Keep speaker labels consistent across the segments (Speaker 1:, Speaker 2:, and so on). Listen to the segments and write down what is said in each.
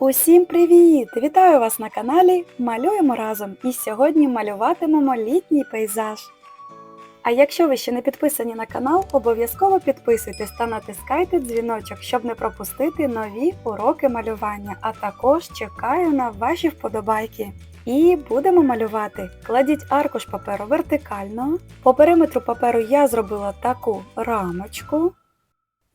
Speaker 1: Усім привіт! Вітаю вас на каналі Малюємо разом і сьогодні малюватимемо літній пейзаж. А якщо ви ще не підписані на канал, обов'язково підписуйтесь та натискайте дзвіночок, щоб не пропустити нові уроки малювання, а також чекаю на ваші вподобайки. І будемо малювати. Кладіть аркуш паперу вертикально. По периметру паперу я зробила таку рамочку.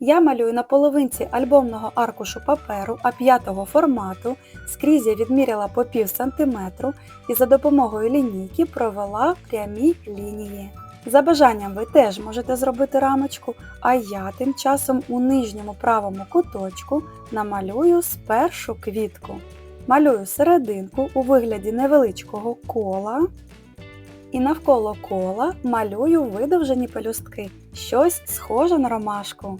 Speaker 1: Я малюю на половинці альбомного аркушу паперу А5 формату, скрізь я відміряла по пів сантиметру і за допомогою лінійки провела прямі лінії. За бажанням ви теж можете зробити рамочку, а я тим часом у нижньому правому куточку намалюю спершу квітку. Малюю серединку у вигляді невеличкого кола. І навколо кола малюю видовжені пелюстки, щось схоже на ромашку.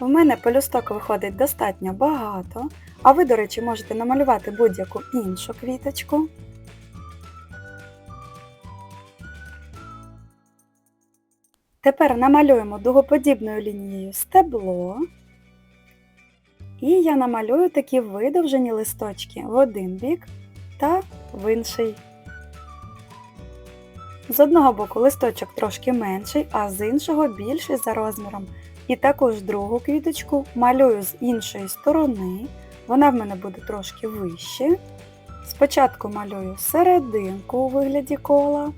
Speaker 1: В мене пелюсток виходить достатньо багато, а ви, до речі, можете намалювати будь-яку іншу квіточку. Тепер намалюємо дугоподібною лінією стебло. І я намалюю такі видовжені листочки в один бік та в інший. З одного боку листочок трошки менший, а з іншого більший за розміром. І також другу квіточку малюю з іншої сторони, вона в мене буде трошки вище. Спочатку малюю серединку у вигляді кола.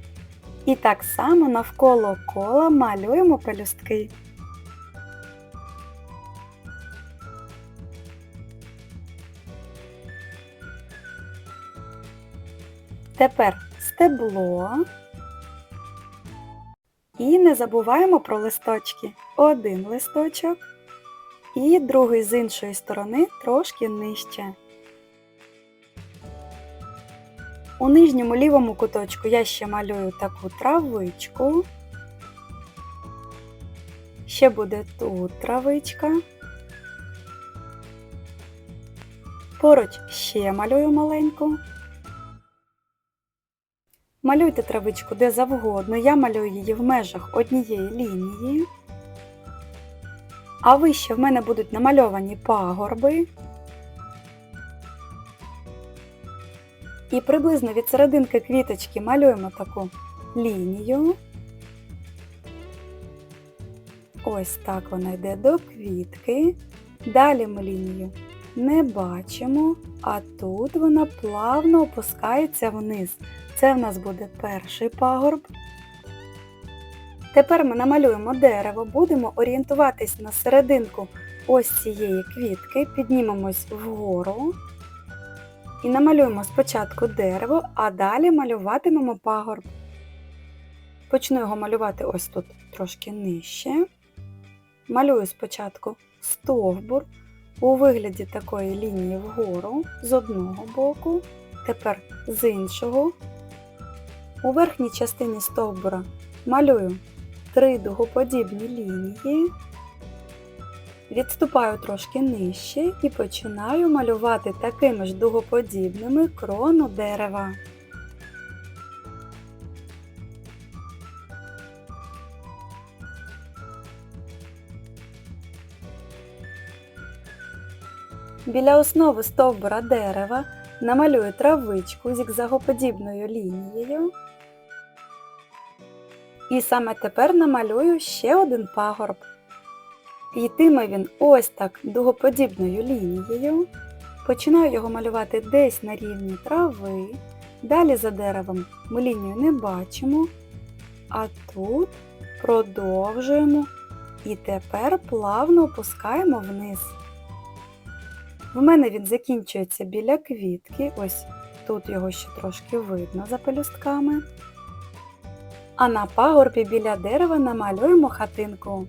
Speaker 1: І так само навколо кола малюємо пелюстки. Тепер стебло. І не забуваємо про листочки. Один листочок і другий з іншої сторони трошки нижче. У нижньому лівому куточку я ще малюю таку травичку. Ще буде тут травичка. Поруч ще малюю маленьку. Малюйте травичку де завгодно, я малюю її в межах однієї лінії. А вище в мене будуть намальовані пагорби. І приблизно від серединки квіточки малюємо таку лінію. Ось так вона йде до квітки. Далі ми лінію не бачимо, а тут вона плавно опускається вниз. Це в нас буде перший пагорб. Тепер ми намалюємо дерево, будемо орієнтуватись на серединку ось цієї квітки, піднімемось вгору і намалюємо спочатку дерево, а далі малюватимемо пагорб. Почну його малювати ось тут трошки нижче. Малюю спочатку стовбур у вигляді такої лінії вгору з одного боку, тепер з іншого. У верхній частині стовбура малюю три дугоподібні лінії, відступаю трошки нижче і починаю малювати такими ж дугоподібними крону дерева. Біля основи стовбура дерева намалюю травичку зігзагоподібною лінією. І саме тепер намалюю ще один пагорб. Йтиме він ось так дугоподібною лінією. Починаю його малювати десь на рівні трави. Далі за деревом ми лінію не бачимо. А тут продовжуємо і тепер плавно опускаємо вниз. В мене він закінчується біля квітки, ось тут його ще трошки видно за пелюстками. А на пагорбі біля дерева намалюємо хатинку.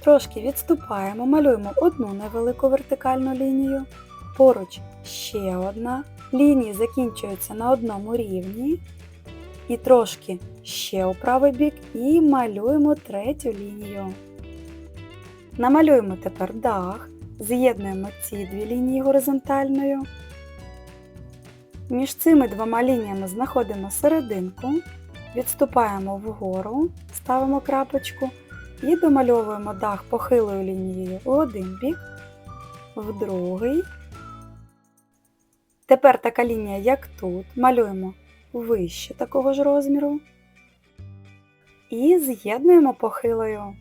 Speaker 1: Трошки відступаємо, малюємо одну невелику вертикальну лінію, поруч ще одна. Лінії закінчуються на одному рівні. І трошки ще у правий бік і малюємо третю лінію. Намалюємо тепер дах. З'єднуємо ці дві лінії горизонтальною. Між цими двома лініями знаходимо серединку, відступаємо вгору, ставимо крапочку і домальовуємо дах похилою лінією в один бік, в другий. Тепер така лінія, як тут, малюємо вище такого ж розміру і з'єднуємо похилою.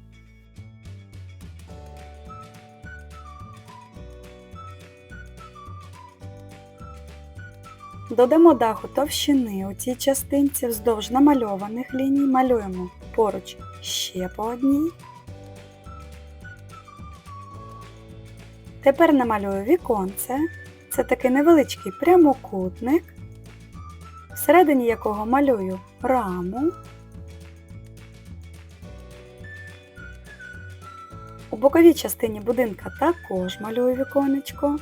Speaker 1: Додамо даху товщини у цій частинці вздовж намальованих ліній малюємо поруч ще по одній. Тепер намалюю віконце. Це такий невеличкий прямокутник, всередині якого малюю раму. У боковій частині будинка також малюю віконечко.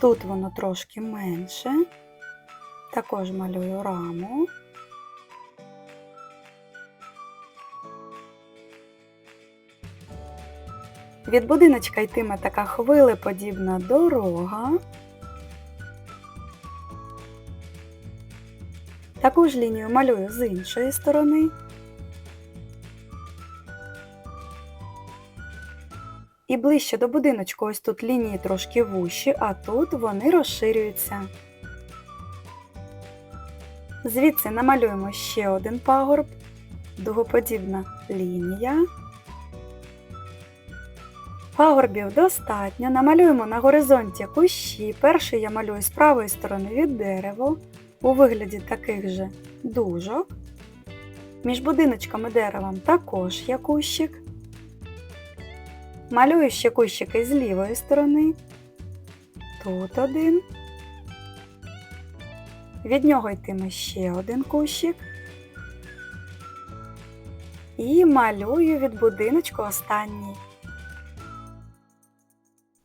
Speaker 1: Тут воно трошки менше. Також малюю раму. Від будиночка йтиме така хвилеподібна дорога. Таку ж лінію малюю з іншої сторони. І ближче до будиночку ось тут лінії трошки вущі, а тут вони розширюються. Звідси намалюємо ще один пагорб, дугоподібна лінія. Пагорбів достатньо. Намалюємо на горизонті кущі. Перший я малюю з правої сторони від дерева у вигляді таких же дужок. Між будиночками деревом також є кущик. Малюю ще кущики з лівої сторони. Тут один. Від нього йтиме ще один кущик. І малюю від будиночку останній.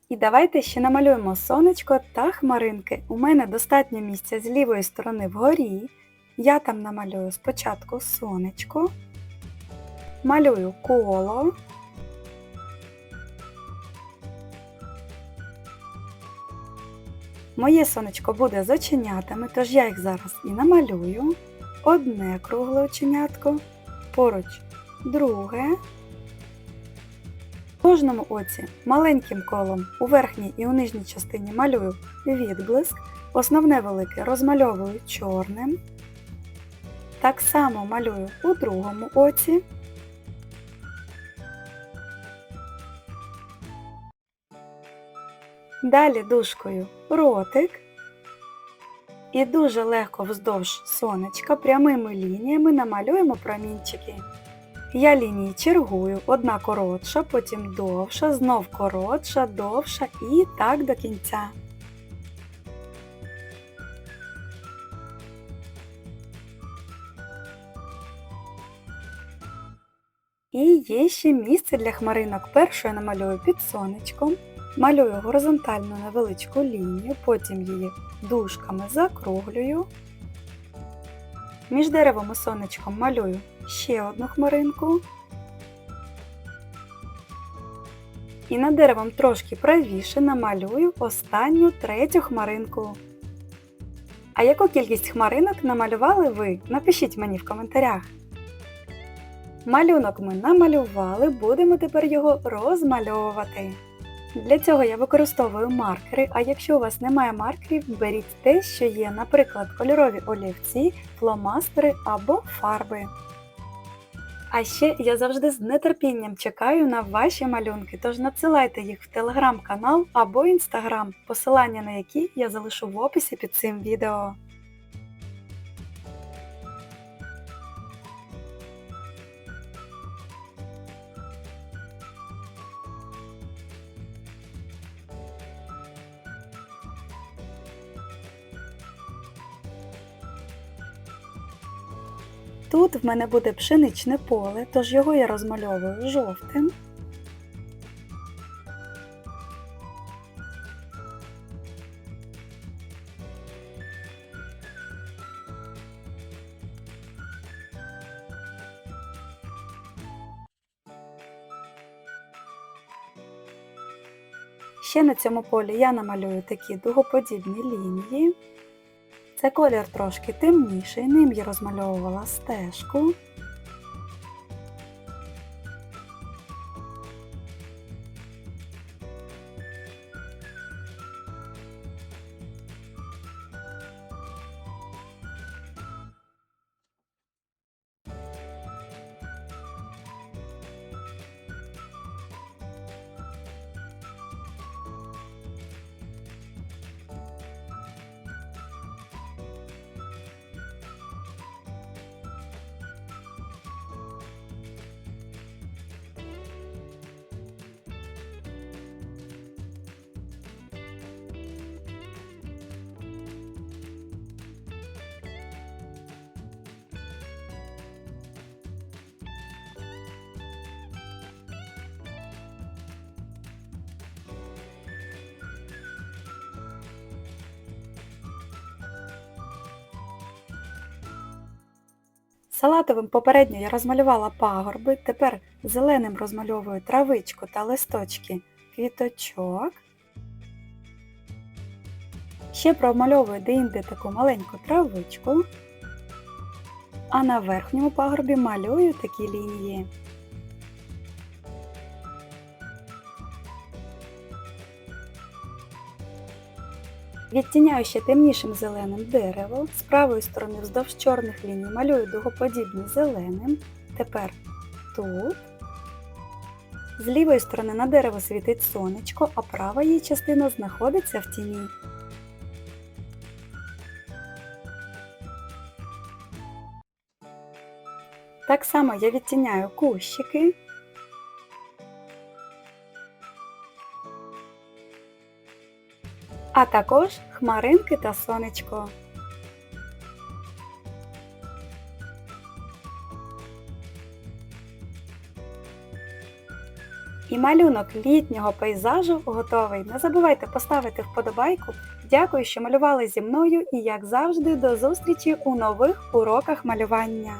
Speaker 1: І давайте ще намалюємо сонечко та хмаринки. У мене достатньо місця з лівої сторони вгорі. Я там намалюю спочатку сонечко, малюю коло. Моє сонечко буде з оченятами, тож я їх зараз і намалюю. Одне кругле оченятко, поруч друге. В кожному оці маленьким колом у верхній і у нижній частині малюю відблиск, основне велике розмальовую чорним. Так само малюю у другому оці. Далі дужкою ротик. І дуже легко вздовж сонечка прямими лініями намалюємо промінчики. Я лінії чергую, одна коротша, потім довша, знов коротша, довша і так до кінця. І є ще місце для хмаринок. Першу я намалюю під сонечком, малюю горизонтальну невеличку лінію, потім її дужками закруглюю. Між деревом і сонечком малюю ще одну хмаринку. І над деревом трошки правіше намалюю останню третю хмаринку. А яку кількість хмаринок намалювали ви? Напишіть мені в коментарях. Малюнок ми намалювали, будемо тепер його розмальовувати. Для цього я використовую маркери, а якщо у вас немає маркерів, беріть те, що є, наприклад, кольорові олівці, фломастери або фарби. А ще я завжди з нетерпінням чекаю на ваші малюнки, тож надсилайте їх в телеграм-канал або інстаграм, посилання на які я залишу в описі під цим відео. Тут в мене буде пшеничне поле, тож його я розмальовую жовтим. Ще на цьому полі я намалюю такі дугоподібні лінії. Це колір трошки темніший, ним я розмальовувала стежку. Салатовим попередньо я розмалювала пагорби, тепер зеленим розмальовую травичку та листочки квіточок. Ще промальовую деінде таку маленьку травичку, а на верхньому пагорбі малюю такі лінії. Відтіняю ще темнішим зеленим дерево, з правої сторони вздовж чорних ліній малюю дугоподібні зеленим. Тепер тут. З лівої сторони на дерево світить сонечко, а права її частина знаходиться в тіні. Так само я відтіняю кущики. А також хмаринки та сонечко. І малюнок літнього пейзажу готовий. Не забувайте поставити вподобайку. Дякую, що малювали зі мною і, як завжди, до зустрічі у нових уроках малювання.